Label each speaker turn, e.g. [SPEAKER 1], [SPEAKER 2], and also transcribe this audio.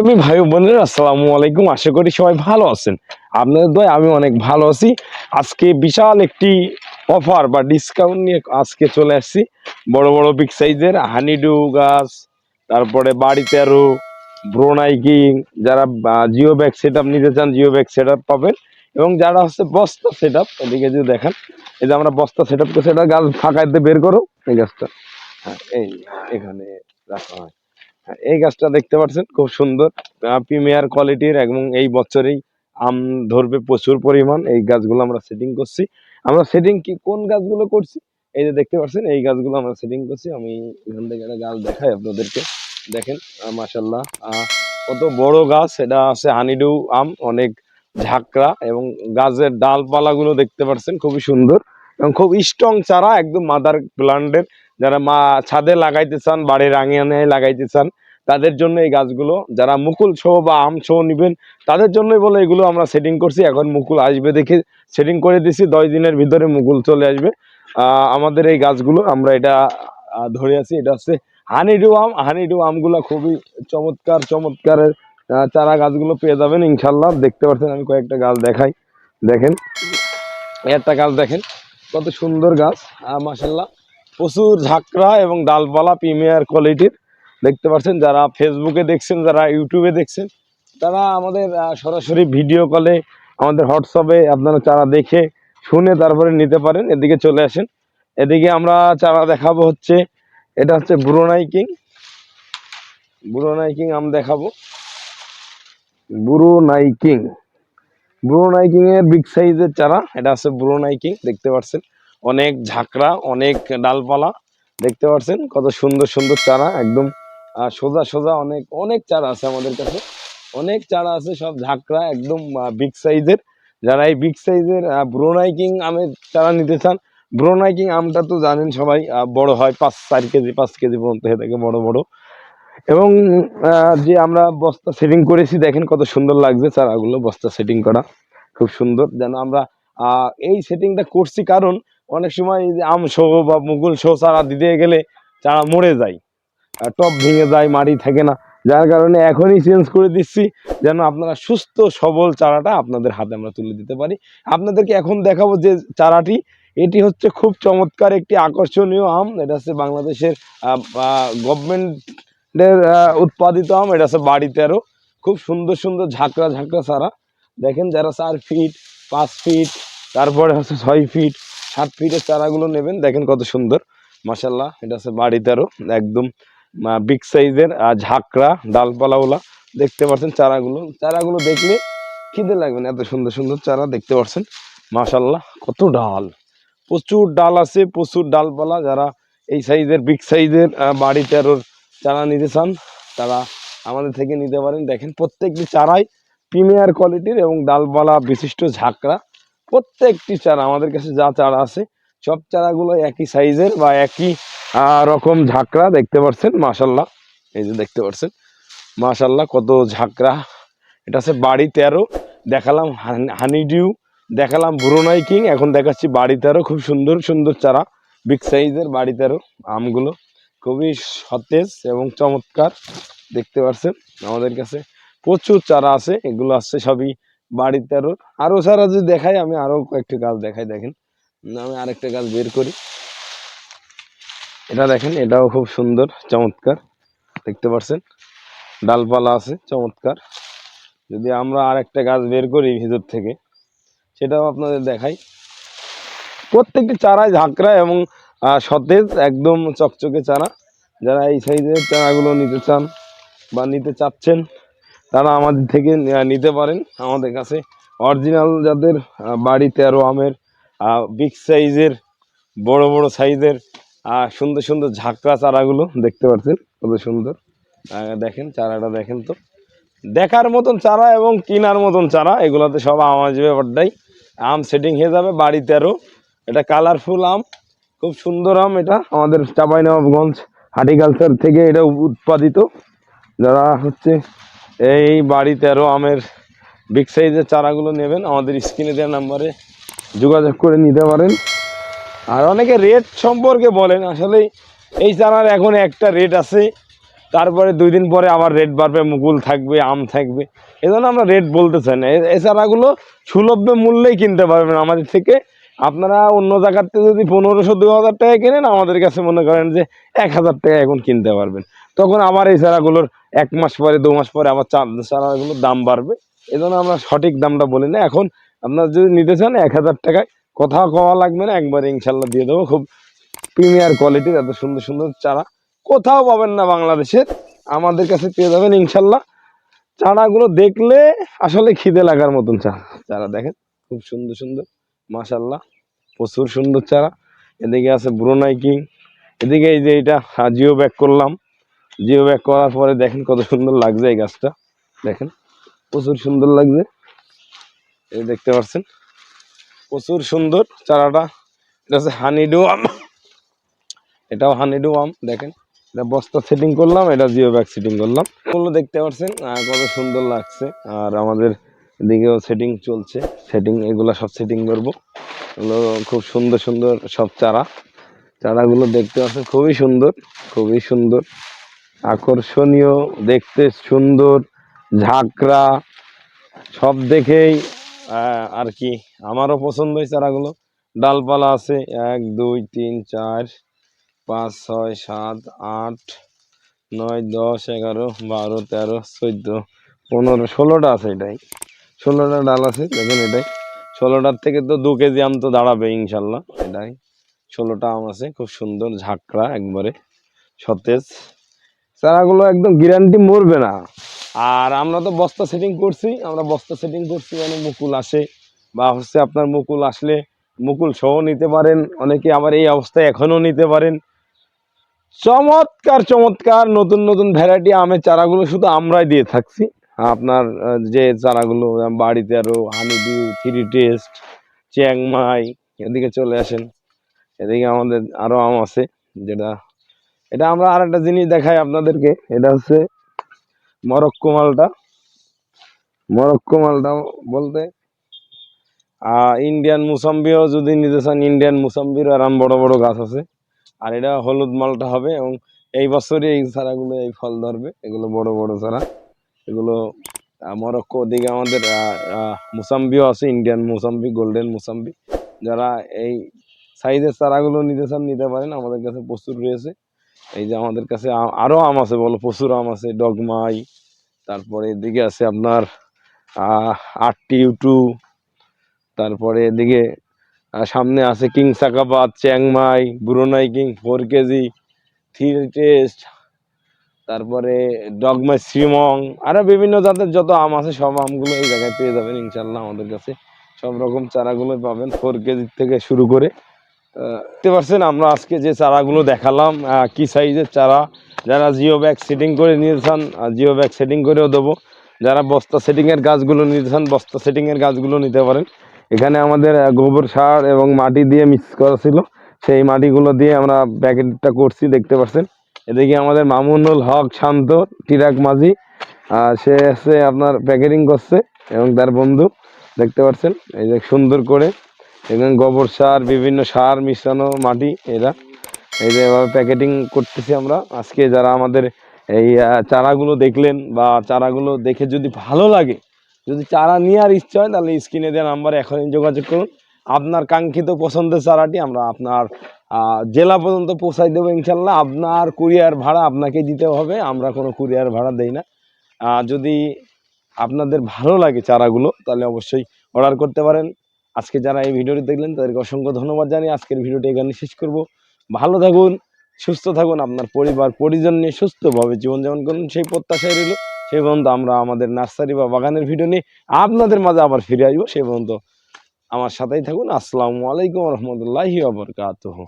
[SPEAKER 1] আমি ভাই বোনের আসসালাম আলাইকুম আশা করি সবাই ভালো আছেন আপনাদের দয় আমি অনেক ভালো আছি আজকে বিশাল একটি অফার বা ডিসকাউন্ট নিয়ে আজকে চলে আসছি বড় বড় বিগ সাইজের হানিডু গাছ তারপরে বাড়ি তেরো ব্রোনাইকিং যারা জিও ব্যাগ সেট নিতে চান জিও ব্যাগ সেট পাবেন এবং যারা হচ্ছে বস্তা সেট আপ ওদিকে যদি দেখেন এই যে আমরা বস্তা সেট আপ করছি এটা গাছ ফাঁকাইতে বের করো এই গাছটা হ্যাঁ এই এখানে রাখা হয় এই গাছটা দেখতে পাচ্ছেন খুব সুন্দর প্রিমিয়ার কোয়ালিটির এবং এই বছরেই আম ধরবে প্রচুর পরিমাণ এই গাছগুলো আমরা সেটিং করছি আমরা সেটিং কি কোন গাছগুলো করছি এই যে দেখতে পাচ্ছেন এই গাছগুলো আমরা সেটিং করছি আমি এখান থেকে একটা গাছ দেখাই আপনাদেরকে দেখেন মাসাল্লাহ কত বড় গাছ এটা আছে হানিডু আম অনেক ঝাঁকড়া এবং গাছের ডালপালাগুলো দেখতে পাচ্ছেন খুবই সুন্দর এবং খুব স্ট্রং চারা একদম মাদার প্লান্টের যারা মা ছাদে লাগাইতে চান বাড়ির আঙিয়ানে লাগাইতে চান তাদের জন্য এই গাছগুলো যারা মুকুল সহ বা আম সহ নেবেন তাদের জন্যই বলে এগুলো আমরা সেটিং করছি এখন মুকুল আসবে দেখে সেটিং করে দিছি দশ দিনের ভিতরে মুকুল চলে আসবে আমাদের এই গাছগুলো আমরা এটা ধরে আছি এটা হচ্ছে হানিডু আম হানিডু আমগুলো খুবই চমৎকার চমৎকারের চারা গাছগুলো পেয়ে যাবেন ইনশাল্লাহ দেখতে পাচ্ছেন আমি কয়েকটা গাছ দেখাই দেখেন একটা গাছ দেখেন কত সুন্দর গাছ মাসাল্লাহ প্রচুর ঝাঁকড়া এবং ডালপালা প্রিমিয়ার কোয়ালিটির দেখতে পাচ্ছেন যারা ফেসবুকে দেখছেন যারা ইউটিউবে দেখছেন তারা আমাদের সরাসরি ভিডিও কলে আমাদের হোয়াটসঅ্যাপে আপনারা চারা দেখে শুনে তারপরে নিতে পারেন এদিকে চলে আসেন এদিকে আমরা চারা দেখাবো হচ্ছে এটা হচ্ছে ব্রোনাই কিং ব্রোনাই কিং আম দেখাবো ব্রোনাই কিং ব্রোনাইকিং এর বিগ সাইজের চারা এটা আছে নাইকিং দেখতে পাচ্ছেন অনেক ঝাঁকড়া অনেক ডালপালা দেখতে পাচ্ছেন কত সুন্দর সুন্দর চারা একদম সোজা সোজা অনেক অনেক চারা আছে আমাদের কাছে অনেক চারা আছে সব ঝাঁকড়া একদম বিগ সাইজের যারা এই বিগ সাইজের নাইকিং আমের চারা নিতে চান নাইকিং আমটা তো জানেন সবাই বড় হয় পাঁচ চার কেজি পাঁচ কেজি পর্যন্ত হয়ে থাকে বড় বড় এবং যে আমরা বস্তা সেটিং করেছি দেখেন কত সুন্দর লাগছে চারাগুলো বস্তা সেটিং করা খুব সুন্দর যেন আমরা এই সেটিংটা করছি কারণ অনেক সময় এই যে আম সহ বা মুগুল সহ চারা দিতে গেলে চারা মরে যায় টপ ভেঙে যায় মাড়ি থাকে না যার কারণে এখনই চেঞ্জ করে দিচ্ছি যেন আপনারা সুস্থ সবল চারাটা আপনাদের হাতে আমরা তুলে দিতে পারি আপনাদেরকে এখন দেখাবো যে চারাটি এটি হচ্ছে খুব চমৎকার একটি আকর্ষণীয় আম এটা হচ্ছে বাংলাদেশের গভর্নমেন্ট এর উৎপাদিত আম এটা আছে বাড়িতে আরও খুব সুন্দর সুন্দর ঝাঁকড়া ঝাঁকড়া সারা দেখেন যারা চার ফিট পাঁচ ফিট তারপরে হচ্ছে ছয় ফিট সাত ফিটের চারাগুলো নেবেন দেখেন কত সুন্দর মাসাল্লাহ এটা আছে বাড়িতে আরও একদম বিগ সাইজের ঝাঁকড়া ডালপালাওলা দেখতে পাচ্ছেন চারাগুলো চারাগুলো দেখলে খিদে লাগবেন এত সুন্দর সুন্দর চারা দেখতে পাচ্ছেন মাসাল্লাহ কত ডাল প্রচুর ডাল আছে প্রচুর ডালপালা যারা এই সাইজের বিগ সাইজের বাড়িতে আরও চারা নিতে চান তারা আমাদের থেকে নিতে পারেন দেখেন প্রত্যেকটি চারাই প্রিমিয়ার কোয়ালিটির এবং ডালপালা বিশিষ্ট ঝাঁকড়া প্রত্যেকটি চারা আমাদের কাছে যা চারা আছে সব চারাগুলো একই সাইজের বা একই রকম ঝাঁকড়া দেখতে পাচ্ছেন মাশাল্লাহ এই যে দেখতে পাচ্ছেন মাশাল্লাহ কত ঝাঁকড়া এটা আছে বাড়ি তেরো দেখালাম হানিডিউ দেখালাম ব্রুনাই কিং এখন দেখাচ্ছি বাড়ি তেরো খুব সুন্দর সুন্দর চারা বিগ সাইজের বাড়ি তেরো আমগুলো খুবই সতেজ এবং চমৎকার দেখতে পাচ্ছেন আমাদের কাছে প্রচুর চারা আছে এগুলো আছে সবই বাড়িতে আরও আরও চারা যদি দেখাই আমি আরও কয়েকটি গাছ দেখাই দেখেন আমি আরেকটা গাছ বের করি এটা দেখেন এটাও খুব সুন্দর চমৎকার দেখতে পাচ্ছেন ডালপালা আছে চমৎকার যদি আমরা আর একটা গাছ বের করি ভিতর থেকে সেটাও আপনাদের দেখাই প্রত্যেকটি চারায় ঝাঁকড়া এবং আর সতেজ একদম চকচকে চারা যারা এই সাইজের চারাগুলো নিতে চান বা নিতে চাচ্ছেন তারা আমাদের থেকে নিতে পারেন আমাদের কাছে অরিজিনাল যাদের বাড়ি তেরো আমের বিগ সাইজের বড় বড় সাইজের সুন্দর সুন্দর ঝাঁকড়া চারাগুলো দেখতে পাচ্ছেন কত সুন্দর দেখেন চারাটা দেখেন তো দেখার মতন চারা এবং কেনার মতন চারা এগুলোতে সব আম আসবে ব্যাপারটাই আম সেটিং হয়ে যাবে বাড়ি তেরো এটা কালারফুল আম খুব সুন্দর আম এটা আমাদের চাঁপাইনবাবগঞ্জ হার্টিকালচার থেকে এটা উৎপাদিত যারা হচ্ছে এই বাড়ি তেরো আমের বিগ সাইজের চারাগুলো নেবেন আমাদের স্ক্রিনে দেওয়া নাম্বারে যোগাযোগ করে নিতে পারেন আর অনেকে রেট সম্পর্কে বলেন আসলে এই চারার এখন একটা রেট আছে তারপরে দুই দিন পরে আবার রেট বাড়বে মুকুল থাকবে আম থাকবে এজন্য আমরা রেট বলতে চাই না এ চারাগুলো সুলভ্য মূল্যেই কিনতে পারবেন আমাদের থেকে আপনারা অন্য জায়গাতে যদি পনেরোশো দু হাজার টাকা কেনেন আমাদের কাছে মনে করেন যে এক হাজার টাকা এখন কিনতে পারবেন তখন আবার এই চারাগুলোর এক মাস পরে দু মাস পরে আবার চার চারাগুলোর দাম বাড়বে এজন্য আমরা সঠিক দামটা বলি না এখন আপনারা যদি নিতে চান এক হাজার টাকায় কোথাও কওয়া লাগবে না একবারে ইনশাল্লাহ দিয়ে দেবো খুব প্রিমিয়ার কোয়ালিটির এত সুন্দর সুন্দর চারা কোথাও পাবেন না বাংলাদেশের আমাদের কাছে পেয়ে যাবেন ইনশাল্লাহ চারাগুলো দেখলে আসলে খিদে লাগার মতন চারা চারা দেখেন খুব সুন্দর সুন্দর মাশাল্লাহ প্রচুর সুন্দর চারা এদিকে আছে ব্রোনাইকিং কিং এদিকে এই যে এটা জিও ব্যাক করলাম জিও ব্যাক করার পরে দেখেন কত সুন্দর লাগছে এই গাছটা দেখেন প্রচুর সুন্দর লাগছে এই দেখতে পাচ্ছেন প্রচুর সুন্দর চারাটা এটা হচ্ছে হানিডু আম এটাও হানিডু আম দেখেন এটা বস্তা সেটিং করলাম এটা জিও ব্যাগ সেটিং করলাম ওগুলো দেখতে পাচ্ছেন কত সুন্দর লাগছে আর আমাদের এদিকেও সেটিং চলছে সেটিং এগুলো সব সেটিং করবো এগুলো খুব সুন্দর সুন্দর সব চারা চারাগুলো দেখতে পাচ্ছেন খুবই সুন্দর খুবই সুন্দর আকর্ষণীয় দেখতে সুন্দর ঝাঁকড়া সব দেখেই আর কি আমারও পছন্দ হয়েছে চারাগুলো ডালপালা আছে এক দুই তিন চার পাঁচ ছয় সাত আট নয় দশ এগারো বারো তেরো চোদ্দো পনেরো ষোলোটা আছে এটাই ষোলোটা ডাল আছে দেখেন এটাই ষোলোটার থেকে তো দু কেজি আম তো দাঁড়াবে ইনশাল্লাহ এটাই ষোলোটা আম আছে খুব সুন্দর ঝাঁকড়া একবারে সতেজ চারাগুলো একদম গ্যারান্টি মরবে না আর আমরা তো বস্তা সেটিং করছি আমরা বস্তা সেটিং করছি মানে মুকুল আসে বা হচ্ছে আপনার মুকুল আসলে মুকুল সহ নিতে পারেন অনেকে আবার এই অবস্থায় এখনও নিতে পারেন চমৎকার চমৎকার নতুন নতুন ভ্যারাইটি আমের চারাগুলো শুধু আমরাই দিয়ে থাকছি আপনার যে চারাগুলো বাড়িতে আরও হানিবি থ্রি টেস্ট চ্যাংমাই এদিকে চলে আসেন এদিকে আমাদের আরও আম আছে যেটা এটা আমরা আর একটা জিনিস দেখাই আপনাদেরকে এটা হচ্ছে মরক্কো মালটা মরক্কো মালটা বলতে ইন্ডিয়ান মুসাম্বিও যদি নিতে চান ইন্ডিয়ান মুসাম্বির আরাম বড় বড় গাছ আছে আর এটা হলুদ মালটা হবে এবং এই বছরই এই চারাগুলো এই ফল ধরবে এগুলো বড় বড় চারা এগুলো মরক্কো ওদিকে আমাদের মুসাম্বিও আছে ইন্ডিয়ান মোসাম্বি গোল্ডেন মোসাম্বি যারা এই সাইজের চারাগুলো নিতে চান নিতে পারেন আমাদের কাছে প্রচুর রয়েছে এই যে আমাদের কাছে আরও আম আছে বলো প্রচুর আম আছে ডগমাই তারপরে এদিকে আছে আপনার আটটি ইউটু তারপরে এদিকে সামনে আছে কিং সাকাবাদ Chiang Mai Brunei king four KG three test তারপরে ডগমা শ্রীমং আরও বিভিন্ন জাতের যত আম আছে সব আমগুলো এই জায়গায় পেয়ে যাবেন ইনশাল্লাহ আমাদের কাছে সব রকম চারাগুলো পাবেন ফোর কেজি থেকে শুরু করে দেখতে পারছেন আমরা আজকে যে চারাগুলো দেখালাম কি সাইজের চারা যারা জিও ব্যাগ সেটিং করে নিতে চান জিও ব্যাগ সেটিং করেও দেবো যারা বস্তা সেটিংয়ের গাছগুলো নিতে চান বস্তা সেটিংয়ের গাছগুলো নিতে পারেন এখানে আমাদের গোবর সার এবং মাটি দিয়ে মিক্স করা ছিল সেই মাটিগুলো দিয়ে আমরা প্যাকেটটা করছি দেখতে পাচ্ছেন এদিকে আমাদের মামুনুল হক শান্ত টিরাক মাঝি সে আছে আপনার প্যাকেটিং করছে এবং তার বন্ধু দেখতে পাচ্ছেন এই যে সুন্দর করে এবং গোবর সার বিভিন্ন সার মিশানো মাটি এরা এই যে এভাবে প্যাকেটিং করতেছি আমরা আজকে যারা আমাদের এই চারাগুলো দেখলেন বা চারাগুলো দেখে যদি ভালো লাগে যদি চারা নেওয়ার ইচ্ছা হয় তাহলে স্ক্রিনে দেওয়া নাম্বারে এখনই যোগাযোগ করুন আপনার কাঙ্ক্ষিত পছন্দের চারাটি আমরা আপনার জেলা পর্যন্ত পৌঁছাই দেবো ইনশাল্লাহ আপনার কুরিয়ার ভাড়া আপনাকে দিতে হবে আমরা কোনো কুরিয়ার ভাড়া দেই না যদি আপনাদের ভালো লাগে চারাগুলো তাহলে অবশ্যই অর্ডার করতে পারেন আজকে যারা এই ভিডিওটি দেখলেন তাদেরকে অসংখ্য ধন্যবাদ জানিয়ে আজকের ভিডিওটি এখানে শেষ করব ভালো থাকুন সুস্থ থাকুন আপনার পরিবার পরিজন নিয়ে সুস্থভাবে জীবনযাপন করুন সেই প্রত্যাশায় রইল সেই পর্যন্ত আমরা আমাদের নার্সারি বা বাগানের ভিডিও নিয়ে আপনাদের মাঝে আবার ফিরে আসবো সেই পর্যন্ত আমার সাথেই থাকুন আসসালামু আলাইকুম রহমতুল্লাহি আবরকাত